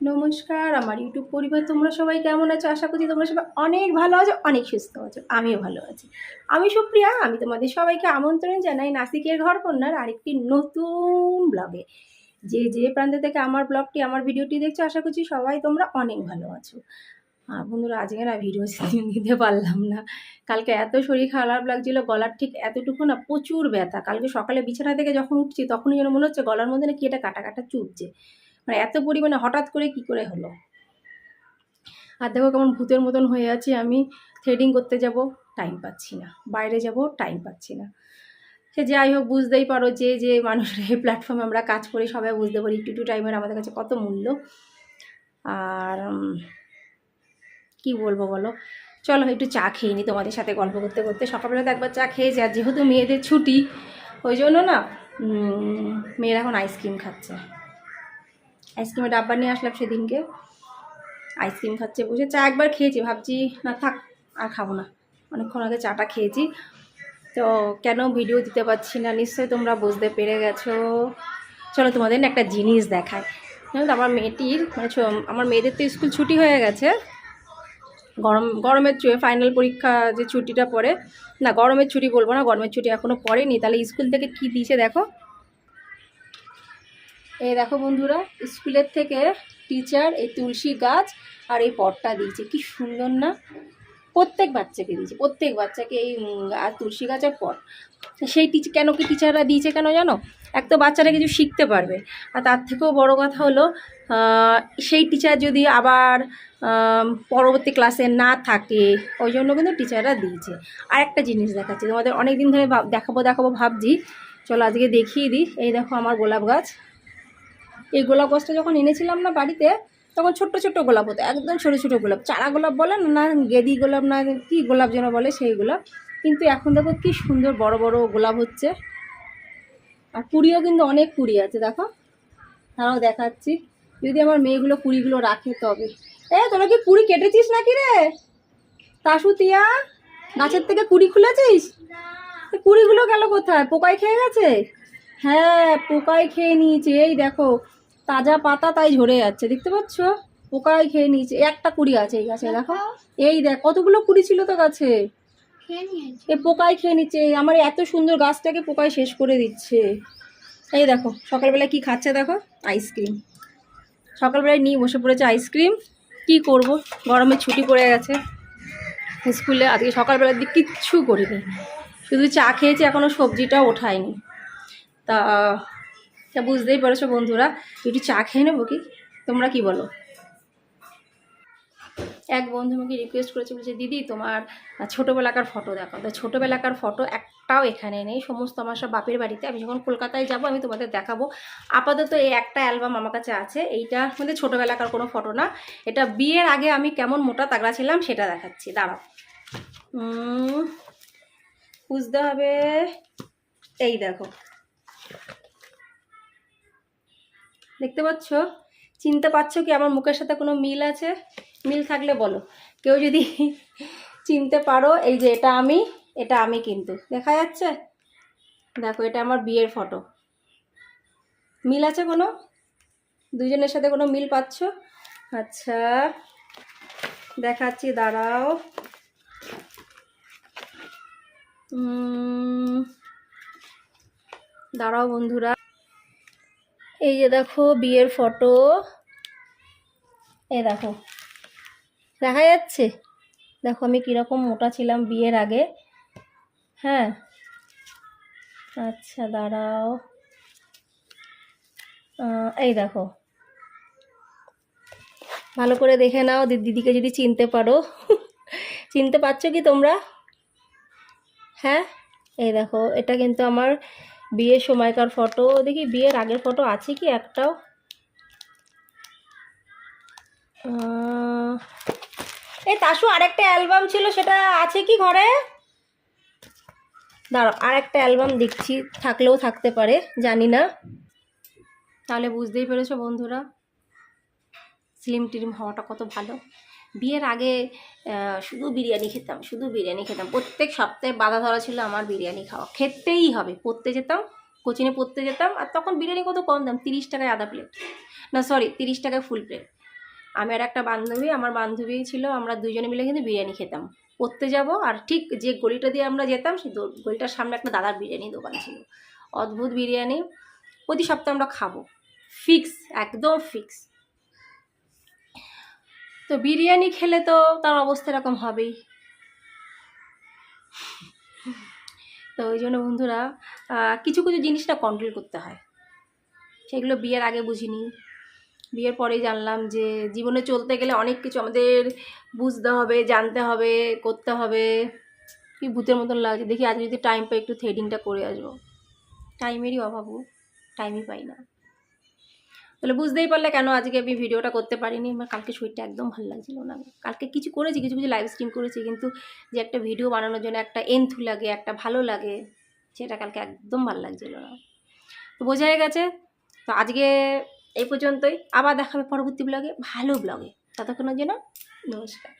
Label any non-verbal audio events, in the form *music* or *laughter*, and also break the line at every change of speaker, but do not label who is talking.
নমস্কার, আমার ইউটিউব পরিবার, তোমরা সবাই কেমন আছো? আশা করছি তোমরা সবাই অনেক ভালো আছো, অনেক সুস্থ আছো, আমিও ভালো আছি। আমি সুপ্রিয়া, আমি তোমাদের সবাইকে আমন্ত্রণ জানাই নাসিকের ঘর কন্যার আরেকটি নতুন ব্লগে। যে যে প্রান্ত থেকে আমার ব্লগটি, আমার ভিডিওটি দেখছ, আশা করছি সবাই তোমরা অনেক ভালো আছো। আর বন্ধুরা, আজকে না ভিডিও দিতে পারলাম না। কালকে এত শরীর খারাপ লাগছিল, গলার ঠিক এতটুকু না প্রচুর ব্যথা। কালকে সকালে বিছানা থেকে যখন উঠছি, তখনই যেন মনে হচ্ছে গলার মধ্যে না কি এটা কাটা কাটা চুপছে মানে এত পরিমাণে হঠাৎ করে কি করে হলো? আর দেখো কেমন ভূতের মতন হয়ে আছি আমি। থ্রেডিং করতে যাব টাইম পাচ্ছি না। বাইরে যাব টাইম পাচ্ছি না। সে যাই হোক, বুঝতেই পারো যে যে মানুষের এই প্ল্যাটফর্মে আমরা কাজ করি, সবাই বুঝতে পারি একটু একটু টাইমের আমাদের কাছে কত মূল্য। আর কি বলব বলো? চলো একটু চা খেয়ে নিই তোমাদের সাথে গল্প করতে করতে। সকালবেলা তো একবার চা খেয়েছি আর যেহেতু মেয়েদের ছুটি, ওই জন্য না মেয়েরা এখন আইসক্রিম খাচ্ছে। আইসক্রিমের ডাব্বা নিয়ে আসলাম সেদিনকে। আইসক্রিম খাচ্ছে বসে, চা একবার খেয়েছি, ভাবছি না থাক, আর খাব না। অনেকক্ষণ আগে চাটা খেয়েছি। তো কেন ভিডিও দিতে পারছি না? নিশ্চয়ই তোমরা বুঝতে পেরে গেছো। চলো তোমাদের একটা জিনিস দেখায় তো, আমার মেয়েটির মানে আমার মেয়েদের তো স্কুল ছুটি হয়ে গেছে। গরম, গরমের ফাইনাল পরীক্ষা যে ছুটিটা পড়ে। না, গরমের ছুটি বলব না, গরমের ছুটি এখনও পড়েনি। তাহলে স্কুল থেকে কি দিয়েছে দেখো। এই দেখো বন্ধুরা, স্কুলের থেকে টিচার এই তুলসী গাছ আর এই পটটা দিয়েছে। কি সুন্দর না? প্রত্যেক বাচ্চাকে দিয়েছে, প্রত্যেক বাচ্চাকে এই আর তুলসী গাছ আর পট। সেই টিচার কেন কি টিচাররা দিয়েছে কেন জানো? এক তো বাচ্চারা কিছু শিখতে পারবে। আর তার থেকেও বড় কথা হলো সেই টিচার যদি আবার পরবর্তী ক্লাসে না থাকে, ওই জন্য কিন্তু টিচাররা দিয়েছে। আর একটা জিনিস দেখাচ্ছি, তোমাদের অনেক দিন ধরে দেখাবো দেখাবো, ভাবছি। চলো আজকে দেখিয়ে দিই। এই দেখো আমার গোলাপ গাছ। এই গোলাপ গাছটা যখন এনেছিলাম না বাড়িতে, তখন ছোট্ট ছোট্ট গোলাপ হতো, একদম ছোটো ছোটো গোলাপ। চারা গোলাপ বলে না গেদি গোলাপ না কি গোলাপ যেন বলে সেই গোলাপ। কিন্তু এখন দেখো কি সুন্দর বড় বড় গোলাপ হচ্ছে। আর কুড়িও কিন্তু অনেক কুড়ি আছে, দেখো। তারাও দেখাচ্ছি। যদি আমার মেয়েগুলো কুড়িগুলো রাখে তবে। এ, তোরা কি কুড়ি কেটেছিস নাকি রে? তাসু তিয়া গাছের থেকে কুড়ি খুলেছিস? কুড়িগুলো গেল কোথায়? পোকায় খেয়ে গেছে? হ্যাঁ পোকায় খেয়ে নিয়েছে। এই দেখো তাজা পাতা তাই ঝরে যাচ্ছে দেখতে পাচ্ছ? পোকায় খেয়ে নিয়েছে একটা কুড়ি আছে এই গাছে দেখো। এই দেখ কতগুলো কুড়ি ছিল তো গাছে? এ পোকায় খেয়ে নিচ্ছে এই আমার এত সুন্দর গাছটাকে পোকায় শেষ করে দিচ্ছে। এই দেখো সকালবেলা কি খাচ্ছে দেখো? আইসক্রিম। সকালবেলায় নিয়ে বসে পড়েছে আইসক্রিম। কি করব? গরমে ছুটি পড়ে গেছে। স্কুলে আজকে সকালবেলার দিক কিচ্ছু করিনি। শুধু চা খেয়েছি এখনও সবজিটা ওঠায়নি। তা তা বুঝতেই পারছ বন্ধুরা একটু চা খেয়ে নেব কি? তোমরা কি বলো? এক বন্ধু আমাকে রিকোয়েস্ট করেছে, বলছে, দিদি, তোমার ছোটোবেলাকার ফটো দেখো। তো ছোটোবেলাকার ফটো একটাও এখানে নেই, সমস্ত আমার সব বাপের বাড়িতে। আমি যখন কলকাতায় যাব, আমি তোমাদের দেখাবো। আপাতত এই একটা অ্যালবাম আমার কাছে আছে, এইটা আমাদের ছোটোবেলাকার কোনো ফটো না। এটা বিয়ের আগে আমি কেমন মোটা তাগড়া ছিলাম সেটা দেখাচ্ছি, দাঁড়াও। বুঝতে হবে। এই দেখো দেখতে পাচ্ছ? চিনতে পারছ কি আমার মুখের সাথে কোনো মিল আছে? মিল থাকলে বলো। কেউ যদি *laughs* চিনতে পারো, এই যে এটা আমি এটা আমি কিন্তু। দেখা যাচ্ছে? দেখো, এটা আমার বিয়ের ফটো। মিল আছে কোনো? দুজনের সাথে কোনো মিল পাচ্ছ? আচ্ছা দেখাচ্ছি, দাঁড়াও। দাঁড়াও বন্ধুরা। এই যে দেখো বিয়ের ফটো। এই দেখো। দেখা যাচ্ছে? দেখো আমি কীরকম মোটা ছিলাম বিয়ের আগে। হ্যাঁ? আচ্ছা দাঁড়াও। এই দেখো। ভালো করে দেখে নাও দিদিকে যদি চিনতে পারো। চিনতে পারছ কি তোমরা? হ্যাঁ? এই দেখো, এটা কিন্তু আমার বিয়ের সময়কার ফটো দেখি বিয়ের আগের ফটো আছে কি একটাও? এই তাসু আরেকটা অ্যালবাম ছিল, সেটা আছে কি ঘরে? দাঁড়াও, আরেকটা অ্যালবাম দেখছি, থাকলেও থাকতে পারে, জানি না। তাহলে বুঝতেই পেরেছ বন্ধুরা স্লিম টিম হওয়াটা কত ভালো। বিয়ের আগে শুধু বিরিয়ানি খেতাম, শুধু বিরিয়ানি খেতাম। প্রত্যেক সপ্তাহে বাধা ধরা ছিল আমার বিরিয়ানি খাওয়া। খেতেই হবে। পড়তে যেতাম, কোচিনে পড়তে যেতাম, আর তখন বিরিয়ানি কত কম দাম? তিরিশ টাকায় আধা প্লেট না সরি তিরিশ টাকায় ফুল প্লেট আমি আর একটা বান্ধবী, আমার বান্ধবী ছিল, আমরা দুজনে মিলে কিন্তু বিরিয়ানি খেতাম। পড়তে যাব, আর ঠিক যে গলিটা দিয়ে আমরা যেতাম, সেই গলিটার সামনে একটা দাদার বিরিয়ানি দোকান ছিল। অদ্ভুত বিরিয়ানি। প্রতি সপ্তাহে আমরা খাব। ফিক্স একদম ফিক্স তো বিরিয়ানি খেলে তো তার অবস্থা এরকম হবেই। তো ওই জন্য বন্ধুরা কিছু কিছু জিনিসটা কন্ট্রোল করতে হয়। সেগুলো বিয়ের আগে বুঝিনি। বিয়ের পরেই জানলাম যে জীবনে চলতে গেলে অনেক কিছু আমাদের বুঝতে হবে, জানতে হবে, করতে হবে। কি ভূতের মতন লাগছে। দেখি আজ যদি টাইম পাই একটু থ্রেডিংটা করে আসব। টাইমেরই অভাব টাইমই পাই না। তাহলে বুঝতেই পারলে কেন আজকে আমি ভিডিওটা করতে পারিনি। আমার কালকে শরীরটা একদম ভালো লাগছিল না। কালকে কিছু করেছি, কিছু কিছু লাইভ স্ট্রিম করেছি, কিন্তু যে একটা ভিডিও বানানোর জন্য একটা এন্থু লাগে, একটা ভালো লাগে, সেটা কালকে একদম ভালো লাগছিল না। তো বোঝাই গেছে। তো আজকে এই পর্যন্তই। আবার দেখাবে পরবর্তী ব্লগে ভালো ব্লগে ততক্ষণের জন্য নমস্কার।